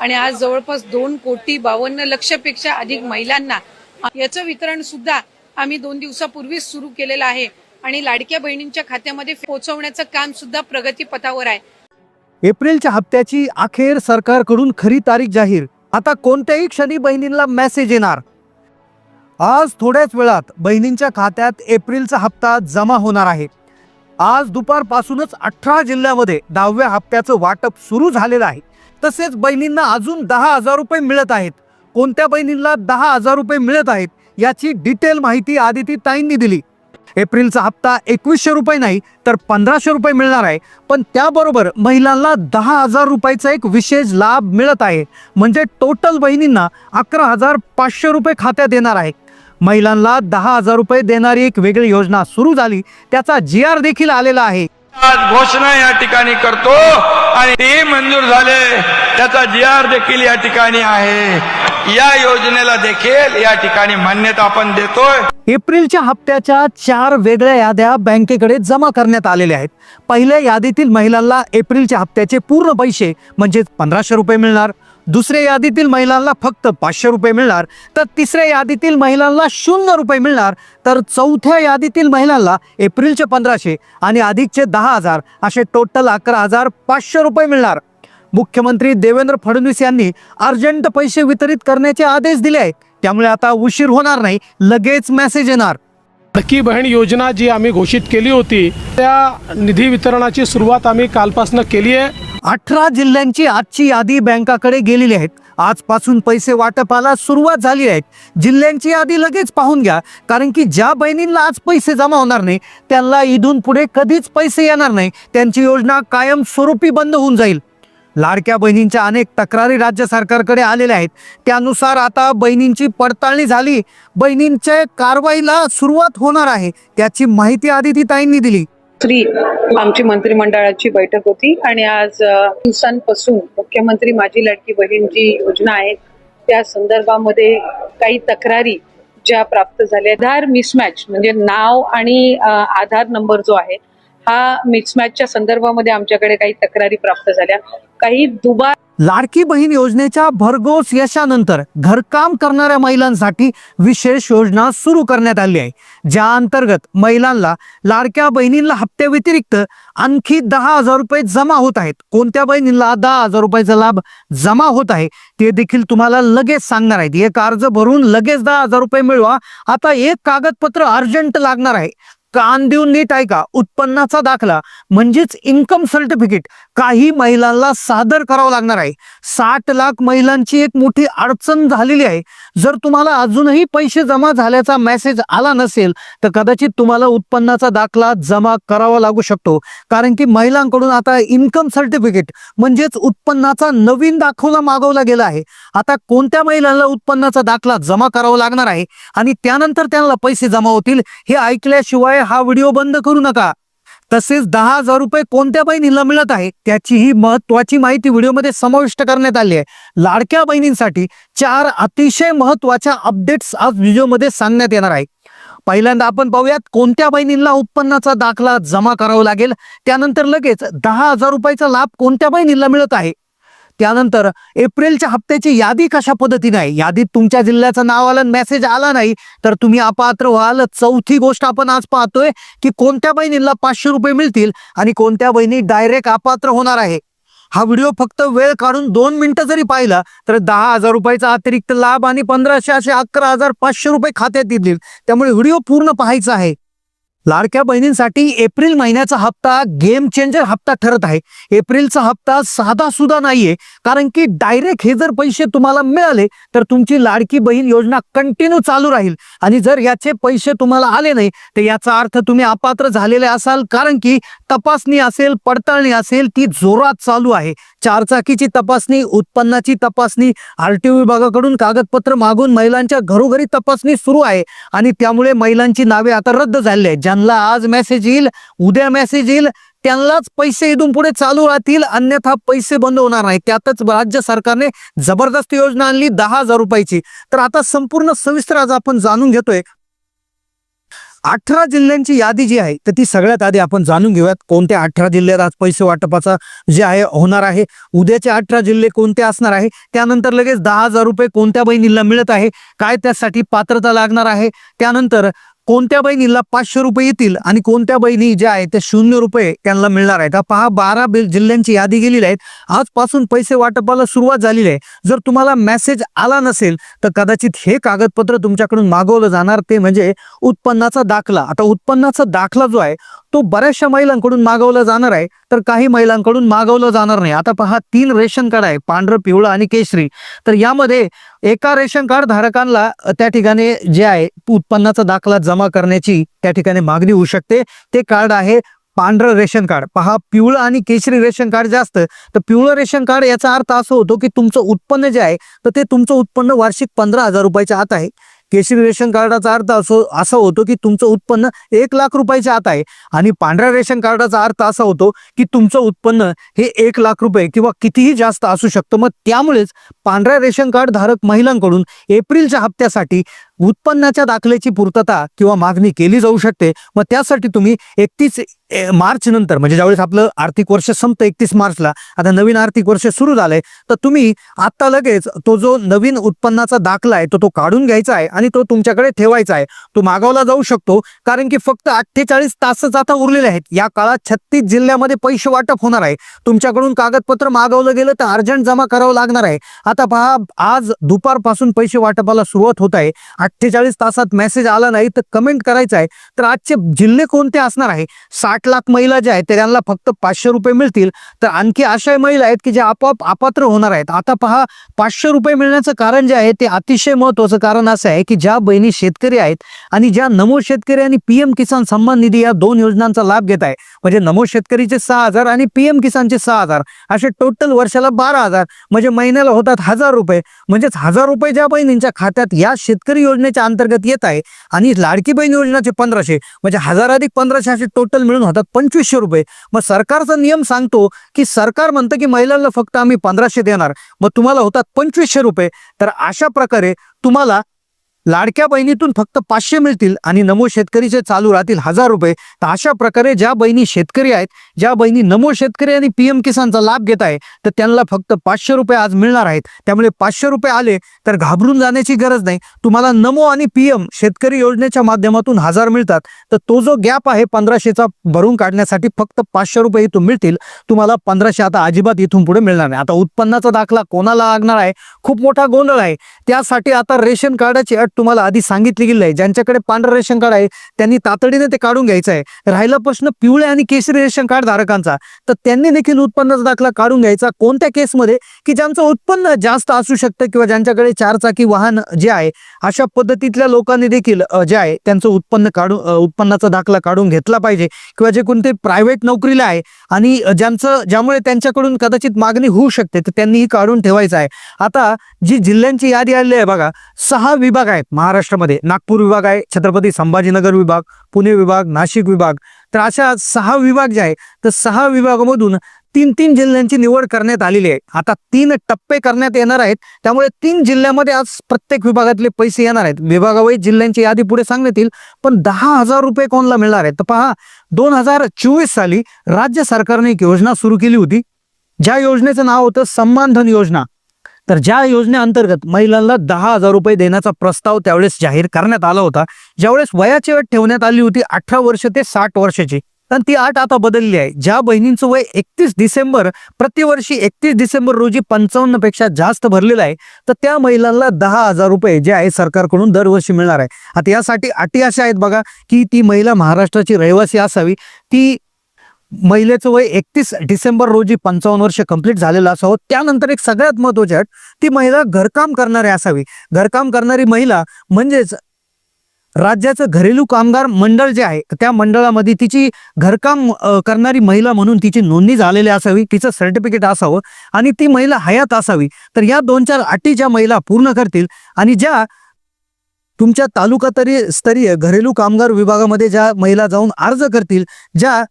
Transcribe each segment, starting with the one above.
आणि आज जवळपास दोन कोटी बावन्न लक्षपेक्षा अधिक महिलांना याचं वितरण सुद्धा आम्ही दोन दिवसापूर्वीच सुरू केलेलं आहे. आणि लाडक्या बहिणींच्या खात्यामध्ये पोहोचवण्याचं काम सुद्धा प्रगतीपथावर आहे. एप्रिलच्या हप्त्याची अखेर सरकारकडून खरी तारीख जाहीर. आता कोणत्याही क्षणी बहिणींना मेसेज येणार? आज थोड्याच वेळात बहिणींच्या खात्यात एप्रिलचा हप्ता जमा होणार आहे. आज दुपारपासूनच अठरा जिल्ह्यामध्ये दहाव्या हप्त्याचं वाटप सुरू झालेलं आहे. तसेच बहिणींना अजून दहा हजार रुपये मिळत आहेत. कोणत्या बहिणींना दहा हजार रुपये मिळत आहेत याची डिटेल माहिती आदिती ताईंनी दिली. एप्रिलचा हप्ता एकवीसशे रुपये नाही तर पंधराशे रुपये मिळणार आहे. पण त्याबरोबर महिलांना दहा हजार रुपयाचा एक विशेष लाभ मिळत आहे. म्हणजे टोटल बहिणींना अकरा हजार पाचशे रुपये खात्यात येणार आहे. महिलांना दहा हजार रुपये देणारी एक वेगळी योजना सुरू झाली. त्याचा जी आर देखील आलेला आहे. आज घोषणा या ठिकाणी करतो आणि ते मंजूर झाले. त्याचा जी आर देखील या ठिकाणी आहे. या योजनेला देखील या ठिकाणी मान्यता आपण देतोय. एप्रिलच्या हप्त्याच्या चार वेगळ्या याद्या बँकेकडे जमा करण्यात आलेल्या आहेत. पहिल्या यादीतील महिलांना एप्रिलच्या हप्त्याचे पूर्ण पैसे म्हणजेच पंधराशे रुपये मिळणार. दुसऱ्या यादीतील महिलांना फक्त पाचशे रुपये मिळणार तर तिसऱ्या यादीतील महिलांना शून्य रुपये मिळणार तर चौथ्या यादीतील महिलांना एप्रिलचे पंधराशे आणि अधिकचे दहा हजार असे टोटल अकरा हजार पाचशे रुपये मिळणार. मुख्यमंत्री देवेंद्र फडणवीस यांनी अर्जंट पैसे वितरित करण्याचे आदेश दिले आहेत. त्यामुळे आता उशीर होणार नाही लगेच मेसेज येणार. लकी बहीण योजना जी आम्ही घोषित केली होती त्या निधी वितरणाची सुरुवात आम्ही कालपासून केली आहे. अठरा जिल्ह्यांची आजची यादी बँकाकडे गेलेली आहेत. आजपासून पैसे वाटपाला सुरुवात झाली आहे. जिल्ह्यांची यादी लगेच पाहून घ्या कारण की ज्या बहिणींना आज पैसे जमा होणार नाही त्यांना इथून पुढे कधीच पैसे येणार नाही. त्यांची योजना कायम स्वरूपी बंद होऊन जाईल. लाडक्या बहिणींच्या अनेक तक्रारी राज्य सरकारकडे आलेल्या आहेत. त्यानुसार आता बहिणींची पडताळणी झाली. बहिणींच्या कारवाईला सुरुवात होणार आहे. त्याची माहिती आदिती ताईंनी दिली. थ्री आमची मंत्रिमंडळाची बैठक होती आणि आज दिवसांपासून मुख्यमंत्री माझी लाडकी बहीण जी योजना आहे त्या संदर्भामध्ये काही तक्रारी ज्या प्राप्त झाल्या. आधार मिसमॅच म्हणजे नाव आणि आधार नंबर जो आहे हा मिसमॅचच्या संदर्भामध्ये आमच्याकडे काही तक्रारी प्राप्त झाल्या. काही दुबार लाडकी बहीण योजनेच्या भरघोस यशानंतर घरकाम करणाऱ्या महिलांसाठी विशेष योजना सुरू करण्यात आली आहे. ज्या अंतर्गत महिलांना लाडक्या बहिणींना हप्त्या व्यतिरिक्त आणखी दहा हजार रुपये जमा होत आहेत. कोणत्या बहिणींना दहा हजार रुपयाचा लाभ जमा होत आहे ते देखील तुम्हाला लगेच सांगणार आहेत. एक अर्ज भरून लगेच दहा हजार रुपये मिळवा. आता एक कागदपत्र अर्जंट लागणार आहे. कान देऊन नीट ऐका. उत्पन्नाचा दाखला म्हणजेच इन्कम सर्टिफिकेट काही महिलांना सादर करावं लागणार आहे. साठ लाख महिलांची एक मोठी अडचण झालेली आहे. जर तुम्हाला अजूनही पैसे जमा झाल्याचा मेसेज आला नसेल तर कदाचित तुम्हाला उत्पन्नाचा दाखला जमा करावा लागू शकतो. कारण की महिलांकडून आता इन्कम सर्टिफिकेट म्हणजेच उत्पन्नाचा नवीन दाखवला मागवला गेला आहे. आता कोणत्या महिलांना उत्पन्नाचा दाखला जमा करावा लागणार आहे? आणि त्यानंतर त्यांना पैसे जमा होतील हे ऐकल्याशिवाय हा व्हिडिओ बंद करू नका. तसेच दहा हजार रुपये कोणत्या बहिणीला मिळत आहे त्याचीही महत्वाची माहिती व्हिडिओमध्ये समाविष्ट करण्यात आली आहे. लाडक्या बहिणींसाठी चार अतिशय महत्त्वाच्या अपडेट्स आज व्हिडिओमध्ये सांगण्यात येणार आहे. पहिल्यांदा आपण पाहूयात कोणत्या बहिणींना उत्पन्नाचा दाखला जमा करावा लागेल? त्यानंतर लगेच दहा हजार रुपयाचा लाभ कोणत्या बहिणीला मिळत आहे? त्यानंतर एप्रिलच्या हप्त्याची यादी कशा पद्धतीने आहे? यादीत तुमच्या जिल्ह्याचं नाव आलं मेसेज आला नाही तर तुम्ही अपात्र व्हाल. चौथी गोष्ट आपण आज पाहतोय की कोणत्या बहिणीला पाचशे रुपये मिळतील आणि कोणत्या बहिणी डायरेक्ट अपात्र होणार आहे? हा व्हिडिओ फक्त वेळ काढून दोन मिनिटं जरी पाहिला तर दहा हजार रुपयाचा अतिरिक्त लाभ आणि पंधराशे असे अकरा हजार पाचशे रुपये खात्यात येतील. त्यामुळे व्हिडिओ पूर्ण पाहायचा आहे. लाडक्या बहिणींसाठी एप्रिल महिन्याचा हप्ता गेम चेंजर हप्ता ठरत आहे. एप्रिलचा हप्ता साधा सुद्धा नाहीये कारण की डायरेक्ट हे जर पैसे तुम्हाला मिळाले तर तुमची लाडकी बहीण योजना कंटिन्यू चालू राहील. आणि जर याचे पैसे तुम्हाला आले नाही तर याचा अर्थ तुम्ही अपात्र झालेले असाल कारण की तपासणी असेल पडताळणी असेल ती जोरात चालू आहे. चारचाकीची तपासणी उत्पन्नाची तपासणी आरटीओ विभागाकडून कागदपत्र मागून महिलांच्या घरोघरी तपासणी सुरू आहे. आणि त्यामुळे महिलांची नावे आता रद्द झालेली आहेत. ज्यांना आज मेसेज येईल उद्या मेसेज येईल त्यांनाच पैसे इथून पुढे चालू राहतील अन्यथा पैसे बंद होणार नाही. त्यातच राज्य सरकारने जबरदस्त योजना आणली दहा हजार रुपयाची. तर आता संपूर्ण सविस्तर आज आपण जाणून घेतोय. अठरा जिल्ह्यांची यादी जी आहे तर ती सगळ्यात आधी आपण जाणून घेऊयात. कोणत्या अठरा जिल्ह्यात आज पैसे वाटपाचा जे आहे होणार आहे? उद्याचे अठरा जिल्हे कोणते असणार आहे? त्यानंतर लगेच दहा हजार रुपये कोणत्या बहिणीला मिळत आहे? काय त्यासाठी पात्रता लागणार आहे? त्यानंतर कोणत्या बहिणीला पाचशे रुपये येतील आणि कोणत्या बहिणी ज्या आहेत त्या शून्य रुपये त्यांना मिळणार आहेत? पहा बारा बिल जिल्ह्यांची यादी गेलेली आहेत आजपासून पैसे वाटपाला सुरुवात झालेली आहे. जर तुम्हाला मेसेज आला नसेल तर कदाचित हे कागदपत्र तुमच्याकडून मागवलं जाणार. ते म्हणजे उत्पन्नाचा दाखला. आता उत्पन्नाचा दाखला जो आहे तो बऱ्याचशा महिलांकडून मागवला जाणार आहे. तर काही महिलांकडून मागवलं जाणार नाही. आता पहा तीन रेशन कार्ड आहे. पांढरं पिवळं आणि केशरी. तर यामध्ये एका रेशन कार्ड धारकांना त्या ठिकाणी जे आहे उत्पन्नाचा दाखला जमा करण्याची त्या ठिकाणी मागणी होऊ शकते. ते कार्ड आहे पांढरं रेशन कार्ड. पहा पिवळं आणि केशरी रेशन कार्ड जास्त तर पिवळं रेशन कार्ड याचा अर्थ असं होतो की तुमचं उत्पन्न जे आहे तर ते तुमचं उत्पन्न वार्षिक पंधरा हजार रुपयाच्या आत आहे. केशरी रेशन कार्डाचा अर्थ असो असा होतो की तुमचं उत्पन्न एक लाख रुपयाच्या आत आहे. आणि पांढऱ्या रेशन कार्डाचा अर्थ असा होतो की तुमचं उत्पन्न हे एक लाख रुपये किंवा कितीही जास्त असू शकतं. मग त्यामुळेच पांढऱ्या रेशन कार्ड धारक महिलांकडून एप्रिलच्या हप्त्यासाठी उत्पन्नाच्या दाखल्याची पूर्तता किंवा मागणी केली जाऊ शकते. मग त्यासाठी तुम्ही एकतीस मार्च नंतर म्हणजे ज्यावेळेस आपलं आर्थिक वर्ष संपतं एकतीस मार्चला आता नवीन आर्थिक वर्ष सुरू झालंय तर तुम्ही आत्ता लगेच तो जो नवीन उत्पन्नाचा दाखला आहे तो तो काढून घ्यायचा आहे आणि तो तुमच्याकडे ठेवायचा आहे. तो मागवला जाऊ शकतो कारण की फक्त अठ्ठेचाळीस तासच आता उरलेले आहेत. या काळात छत्तीस जिल्ह्यामध्ये पैसे वाटप होणार आहे. तुमच्याकडून कागदपत्र मागवलं गेलं तर अर्जंट जमा करावं लागणार आहे. आता पहा आज दुपारपासून पैसे वाटपाला सुरुवात होत आहे. अठ्ठेचाळीस तासात मेसेज आला नाही तर कमेंट करायचा आहे. तर आजचे जिल्हे कोणते असणार आहे? साठ लाख महिला ज्या आहेत त्यांना फक्त पाचशे रुपये मिळतील. तर आणखी अशा महिला आहेत की ज्या आपोआप अपात्र होणार आहेत. आता पहा पाचशे रुपये मिळण्याचं कारण जे आहे ते अतिशय महत्वाचं कारण असं आहे की ज्या बहिणी शेतकरी आहेत आणि ज्या नमो शेतकरी आणि पीएम किसान सन्मान निधी या दोन योजनांचा लाभ घेत आहे. म्हणजे नमो शेतकरीचे सहा हजार आणि पीएम किसानचे सहा हजार. असे टोटल वर्षाला बारा हजार. म्हणजे महिन्याला होतात हजार रुपये. म्हणजेच हजार रुपये ज्या बहिणींच्या खात्यात या शेतकरी योजनेच्या अंतर्गत येत आहे. आणि लाडकी बहीण योजनाचे पंधराशे म्हणजे हजार अधिक पंधराशे असे टोटल मिळून होतात पंचवीसशे रुपये. मग सरकारचा नियम सांगतो की सरकार म्हणतं की महिलांना फक्त आम्ही पंधराशे देणार. मग तुम्हाला होतात पंचवीसशे रुपये. तर अशा प्रकारे तुम्हाला लाडक्या बहिणीतून फक्त पाचशे मिळतील आणि नमो शेतकरीचे चालू राहतील हजार रुपये. तर अशा प्रकारे ज्या बहिणी शेतकरी आहेत ज्या बहिणी नमो शेतकरी आणि पीएम किसानचा लाभ घेत आहे तर त्यांना फक्त पाचशे रुपये आज मिळणार आहेत. त्यामुळे पाचशे रुपये आले तर घाबरून जाण्याची गरज नाही. तुम्हाला नमो आणि पीएम शेतकरी योजनेच्या माध्यमातून हजार मिळतात. तर तो जो गॅप आहे पंधराशेचा भरून काढण्यासाठी फक्त पाचशे रुपये इथून मिळतील. तुम्हाला पंधराशे आता अजिबात इथून पुढे मिळणार नाही. आता उत्पन्नाचा दाखला कोणाला लागणार आहे? खूप मोठा गोंधळ आहे. त्यासाठी आता रेशन कार्डाची अट तुम्हाला आधी सांगितली गेली आहे. ज्यांच्याकडे पांढरं रेशन कार्ड आहे त्यांनी तातडीने ते काढून घ्यायचं आहे. राहिला प्रश्न पिवळे आणि केशरी रेशन कार्ड धारकांचा. तर त्यांनी देखील उत्पन्नाचा दाखला काढून घ्यायचा कोणत्या केसमध्ये? की ज्यांचं उत्पन्न जास्त असू शकतं किंवा ज्यांच्याकडे चारचाकी वाहन जे आहे अशा पद्धतीतल्या लोकांनी देखील जे आहे त्यांचं उत्पन्न काढून उत्पन्नाचा दाखला काढून घेतला पाहिजे. किंवा जे कोणते प्रायव्हेट नोकरीला आहे आणि ज्यांचं ज्यामुळे त्यांच्याकडून कदाचित मागणी होऊ शकते तर त्यांनीही काढून ठेवायचं आहे. आता जी जिल्ह्यांची यादी आलेली आहे बघा सहा विभाग आहे आहेत महाराष्ट्रामध्ये नागपूर विभाग आहे छत्रपती संभाजीनगर विभाग पुणे विभाग नाशिक विभाग. तर अशा सहा विभाग जे आहे तर सहा विभागामधून तीन तीन जिल्ह्यांची निवड करण्यात आलेली आहे. आता तीन टप्पे करण्यात येणार आहेत. त्यामुळे तीन जिल्ह्यामध्ये आज प्रत्येक विभागातले पैसे येणार आहेत. विभागावाईज जिल्ह्यांची यादी पुढे सांगण्यात येईल पण दहा हजार रुपये कोणाला मिळणार आहेत? तर पहा दोन हजार चोवीस साली राज्य सरकारने एक योजना सुरू केली होती. ज्या योजनेचं नाव होतं सन्मानधन योजना. तर ज्या योजनेअंतर्गत महिलांना दहा हजार रुपये देण्याचा प्रस्ताव त्यावेळेस जाहीर करण्यात आला होता. ज्यावेळेस वयाची अट ठेवण्यात आली होती अठरा वर्ष ते साठ वर्षाची. पण ती अट आता बदलली आहे. ज्या बहिणींचं वय एकतीस डिसेंबर प्रतिवर्षी एकतीस डिसेंबर रोजी पंचावन्नपेक्षा जास्त भरलेलं आहे तर त्या महिलांना दहा हजार रुपये जे आहे सरकारकडून दरवर्षी मिळणार आहे. आता यासाठी अटी अशा आहेत बघा की ती महिला महाराष्ट्राची रहिवासी असावी. ती महिलेचं वय एकतीस डिसेंबर रोजी पंचावन्न वर्ष कंप्लीट झालेलं असावं. त्यानंतर एक सगळ्यात महत्वाची अट ती महिला घरकाम करणारी असावी. घरकाम करणारी महिला म्हणजेच राज्याचं घरेलू कामगार मंडळ जे आहे त्या मंडळामध्ये तिची घरकाम करणारी महिला म्हणून तिची नोंदणी झालेली असावी तिचं सर्टिफिकेट असावं आणि ती महिला हयात असावी. तर या दोन चार अटी ज्या महिला पूर्ण करतील आणि ज्या तुमच्या तालुका तरी स्तरीय घरेलू कामगार विभागामध्ये ज्या महिला जाऊन अर्ज करतील ज्या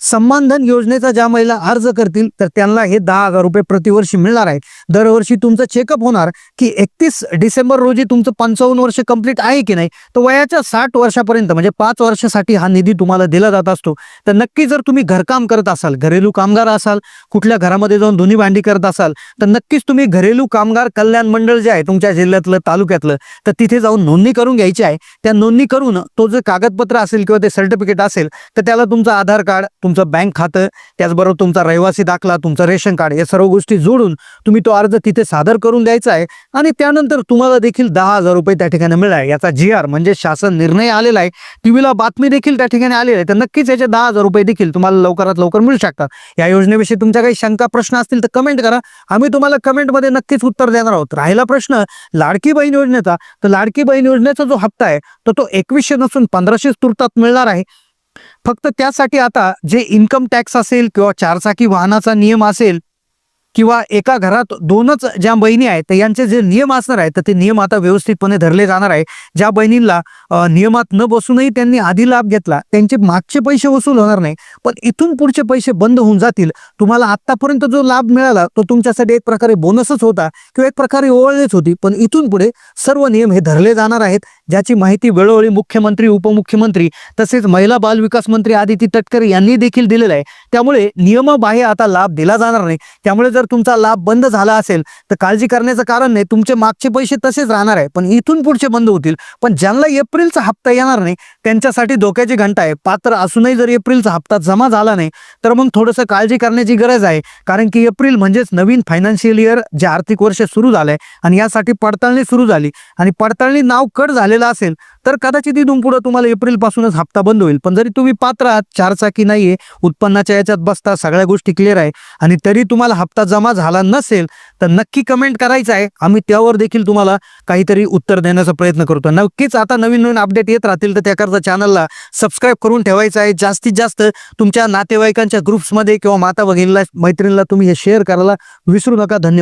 सन्मानधन योजनेचा ज्या महिला अर्ज करतील तर त्यांना हे दहा हजार रुपये प्रतिवर्षी मिळणार आहे दरवर्षी तुमचं चेकअप होणार की एकतीस डिसेंबर रोजी तुमचं पंचावन्न वर्ष कंप्लीट आहे की नाही? तर वयाच्या साठ वर्षापर्यंत म्हणजे पाच वर्षासाठी हा निधी तुम्हाला दिला जात असतो. तर नक्की जर तुम्ही घरकाम करत असाल घरेलू कामगार असाल कुठल्या घरामध्ये जाऊन धुनी भांडी करत असाल तर नक्कीच तुम्ही घरेलू कामगार कल्याण मंडळ जे आहे तुमच्या जिल्ह्यातलं तालुक्यातलं तर तिथे जाऊन नोंदणी करून घ्यायची आहे. त्या नोंदणी करून तो जे कागदपत्र असेल किंवा ते सर्टिफिकेट असेल तर त्याला तुमचं आधार कार्ड तुमचं बँक खातं त्याचबरोबर तुमचा रहिवासी दाखला तुमचं रेशन कार्ड या सर्व गोष्टी जोडून तुम्ही तो अर्ज तिथे सादर करून द्यायचा आहे आणि त्यानंतर तुम्हाला देखील दहा हजार रुपये त्या ठिकाणी मिळाला याचा जी आर म्हणजे शासन निर्णय आलेला आहे. टीव्हीला बातमी देखील त्या ठिकाणी आलेली आहे. तर नक्कीच याचे दहा हजार रुपये देखील तुम्हाला लवकरात लवकर मिळू शकतात. या योजनेविषयी तुमच्या काही शंका प्रश्न असतील तर कमेंट करा. आम्ही तुम्हाला कमेंटमध्ये नक्कीच उत्तर देणार आहोत. राहिला प्रश्न लाडकी बहीण योजनेचा. तर लाडकी बहीण योजनेचा जो हप्ता आहे तर तो एकवीसशे नसून पंधराशे तुर्तात मिळणार आहे. फक्त त्यासाठी आता जे इन्कम टॅक्स असेल किंवा चारचाकी वाहनाचा नियम असेल किंवा एका घरात दोनच ज्या बहिणी आहेत तर यांचे जे नियम असणार आहेत तर ते नियम आता व्यवस्थितपणे धरले जाणार आहे ज्या बहिणींना नियमात न बसूनही त्यांनी आधी लाभ घेतला त्यांचे मागचे पैसे वसूल होणार नाही पण इथून पुढचे पैसे बंद होऊन जातील. तुम्हाला आतापर्यंत जो लाभ मिळाला तो तुमच्यासाठी एक प्रकारे बोनसच होता किंवा एक प्रकारे ओळखच होती पण इथून पुढे सर्व नियम हे धरले जाणार आहेत ज्याची माहिती वेळोवेळी मुख्यमंत्री उपमुख्यमंत्री तसेच महिला बाल विकास मंत्री आदिती तटकरे यांनी देखील दिलेलं आहे. त्यामुळे नियमाबाह्य आता लाभ दिला जाणार नाही. त्यामुळे जर तुमचा लाभ बंद झाला असेल तर काळजी करण्याचं कारण नाही. तुमचे मागचे पैसे तसेच राहणार आहे. पण इथून पुढचे बंद होतील. पण ज्यांना एप्रिलचा हप्ता येणार नाही त्यांच्यासाठी धोक्याची घंटा आहे. पात्र असूनही जर एप्रिलचा हप्ता जमा झाला नाही तर मग थोडंसं काळजी करण्याची गरज आहे. कारण की एप्रिल म्हणजेच नवीन फायनान्शियल इयर जे आर्थिक वर्ष सुरू झालंय आणि यासाठी पडताळणी सुरू झाली. आणि पडताळणी नाव कट झालेलं असेल तर कदाचित इथून पुढे तुम्हाला एप्रिलपासूनच हप्ता बंद होईल. पण जरी तुम्ही पात्र आहात चारचाकी नाहीये उत्पन्नाच्या याच्यात बसता सगळ्या गोष्टी क्लिअर आहे. आणि तरी तुम्हाला हप्ता जमा झाला नसेल तर नक्की कमेंट करायचं आहे. आम्ही त्यावर देखील तुम्हाला काहीतरी उत्तर देण्याचा प्रयत्न करतो नक्कीच आता नवीन नवीन अपडेट येत राहतील तर त्याकरता चॅनलला सबस्क्राईब करून ठेवायचं आहे. जास्तीत जास्त तुमच्या नातेवाईकांच्या ग्रुप्समध्ये किंवा माता भगिनीला मैत्रिणीला तुम्ही हे शेअर करायला विसरू नका. धन्यवाद.